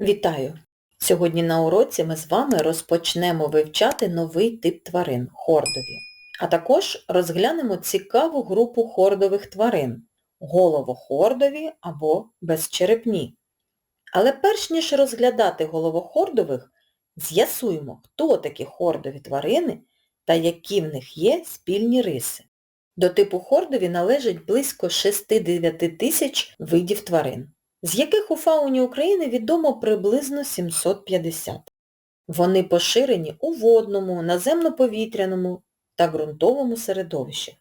Вітаю! Сьогодні на уроці ми з вами розпочнемо вивчати новий тип тварин – хордові. А також розглянемо цікаву групу хордових тварин – головохордові або безчерепні. Але перш ніж розглядати головохордових, з'ясуємо, хто такі хордові тварини та які в них є спільні риси. До типу хордові належить близько 6-9 тисяч видів тварин з яких у фауні України відомо приблизно 750. Вони поширені у водному, наземно-повітряному та ґрунтовому середовищах.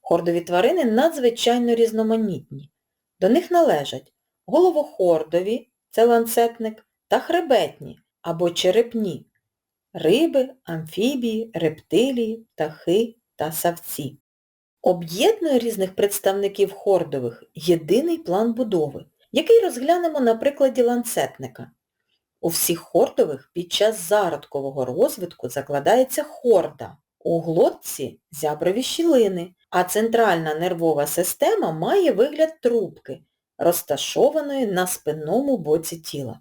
Хордові тварини надзвичайно різноманітні. До них належать головохордові, це ланцетник, та хребетні або черепні, риби, амфібії, рептилії, птахи та савці. Об'єднує різних представників хордових єдиний план будови який розглянемо на прикладі ланцетника. У всіх хордових під час зародкового розвитку закладається хорда, у глотці зяброві щілини, а центральна нервова система має вигляд трубки, розташованої на спинному боці тіла.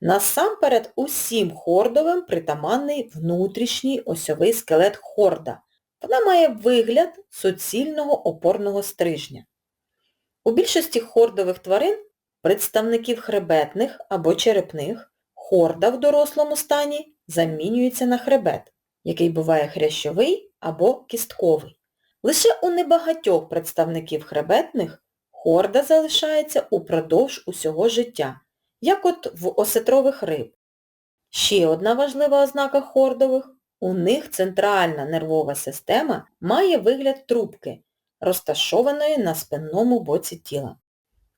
Насамперед усім хордовим притаманний внутрішній осьовий скелет хорда. Вона має вигляд суцільного опорного стрижня. У більшості хордових тварин представників хребетних або черепних, хорда в дорослому стані замінюється на хребет, який буває хрящовий або кістковий. Лише у небагатьох представників хребетних хорда залишається упродовж усього життя, як от в осетрових риб. Ще одна важлива ознака хордових – у них центральна нервова система має вигляд трубки, розташованої на спинному боці тіла.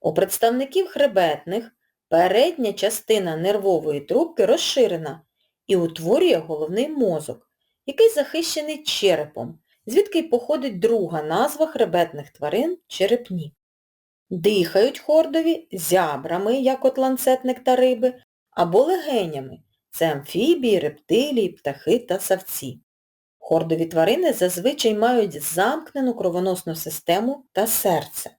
У представників хребетних передня частина нервової трубки розширена і утворює головний мозок, який захищений черепом, звідки й походить друга назва хребетних тварин черепні. Дихають хордові зябрами, як от ланцетник та риби, або легенями це амфібії, рептилії, птахи та савці. Хордові тварини зазвичай мають замкнену кровоносну систему та серце.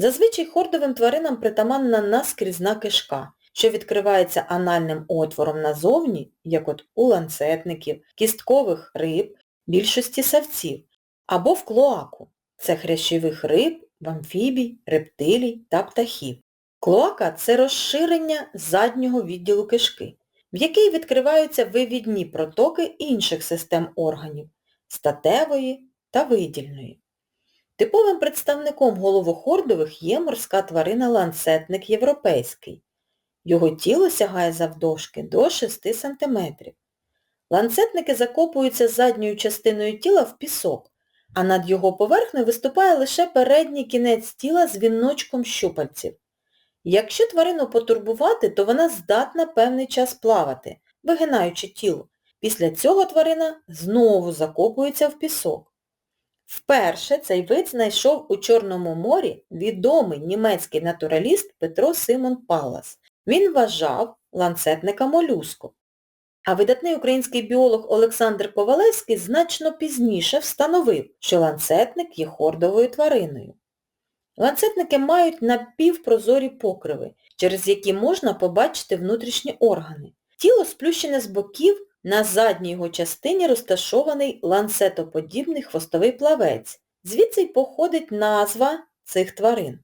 Зазвичай хордовим тваринам притаманна наскрізна кишка, що відкривається анальним отвором назовні, як от у ланцетників, кісткових риб, більшості савців, або в клоаку. Це хрящових риб, амфібій, рептилій та птахів. Клоака – це розширення заднього відділу кишки, в який відкриваються вивідні протоки інших систем органів статевої та видільної. Типовим представником головохордових є морська тварина ланцетник європейський. Його тіло сягає завдовжки до 6 см. Ланцетники закопуються задньою частиною тіла в пісок, а над його поверхнею виступає лише передній кінець тіла з віночком щупальців. Якщо тварину потурбувати, то вона здатна певний час плавати, вигинаючи тіло. Після цього тварина знову закопується в пісок. Вперше цей вид знайшов у Чорному морі відомий німецький натураліст Петро Симон Палас. Він вважав ланцетника молюску. А видатний український біолог Олександр Ковалевський значно пізніше встановив, що ланцетник є хордовою твариною. Ланцетники мають напівпрозорі покриви, через які можна побачити внутрішні органи. Тіло сплющене з боків на задній його частині розташований ланцетоподібний хвостовий плавець. Звідси й походить назва цих тварин.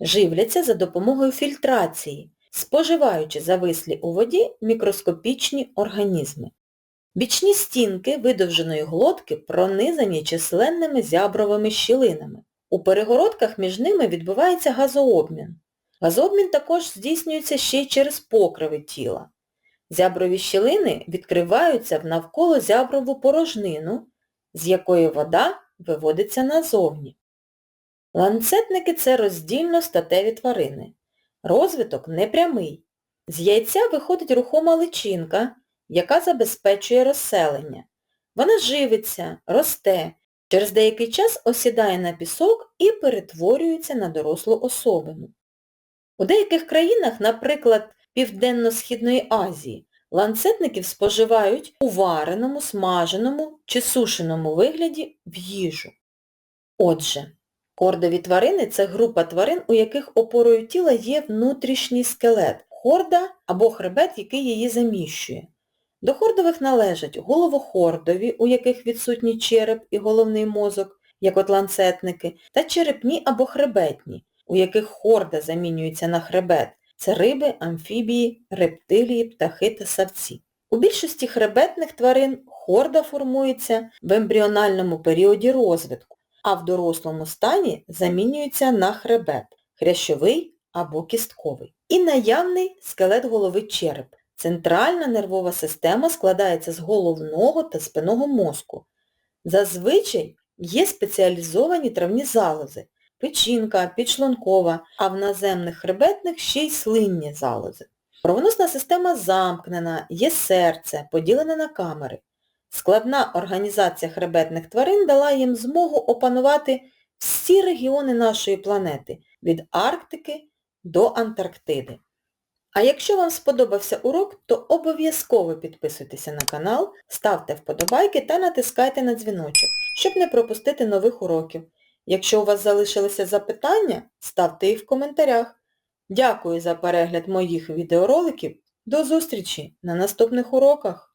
Живляться за допомогою фільтрації, споживаючи завислі у воді мікроскопічні організми. Бічні стінки видовженої глотки пронизані численними зябровими щілинами. У перегородках між ними відбувається газообмін. Газообмін також здійснюється ще й через покриви тіла. Зяброві щілини відкриваються в навколо зяброву порожнину, з якої вода виводиться назовні. Ланцетники це роздільно статеві тварини. Розвиток непрямий. З яйця виходить рухома личинка, яка забезпечує розселення. Вона живиться, росте, через деякий час осідає на пісок і перетворюється на дорослу особину. У деяких країнах, наприклад, Південно-Східної Азії ланцетників споживають у вареному, смаженому чи сушеному вигляді в їжу. Отже, кордові тварини це група тварин, у яких опорою тіла є внутрішній скелет, хорда або хребет, який її заміщує. До хордових належать головохордові, у яких відсутній череп і головний мозок, як от ланцетники, та черепні або хребетні, у яких хорда замінюється на хребет. Це риби, амфібії, рептилії, птахи та савці. У більшості хребетних тварин хорда формується в ембріональному періоді розвитку, а в дорослому стані замінюється на хребет, хрящовий або кістковий. І наявний скелет голови череп. Центральна нервова система складається з головного та спинного мозку. Зазвичай є спеціалізовані травні залози – печінка, підшлункова, а в наземних хребетних ще й слинні залози. Кровоносна система замкнена, є серце, поділене на камери. Складна організація хребетних тварин дала їм змогу опанувати всі регіони нашої планети, від Арктики до Антарктиди. А якщо вам сподобався урок, то обов'язково підписуйтеся на канал, ставте вподобайки та натискайте на дзвіночок, щоб не пропустити нових уроків. Якщо у вас залишилися запитання, ставте їх в коментарях. Дякую за перегляд моїх відеороликів. До зустрічі на наступних уроках!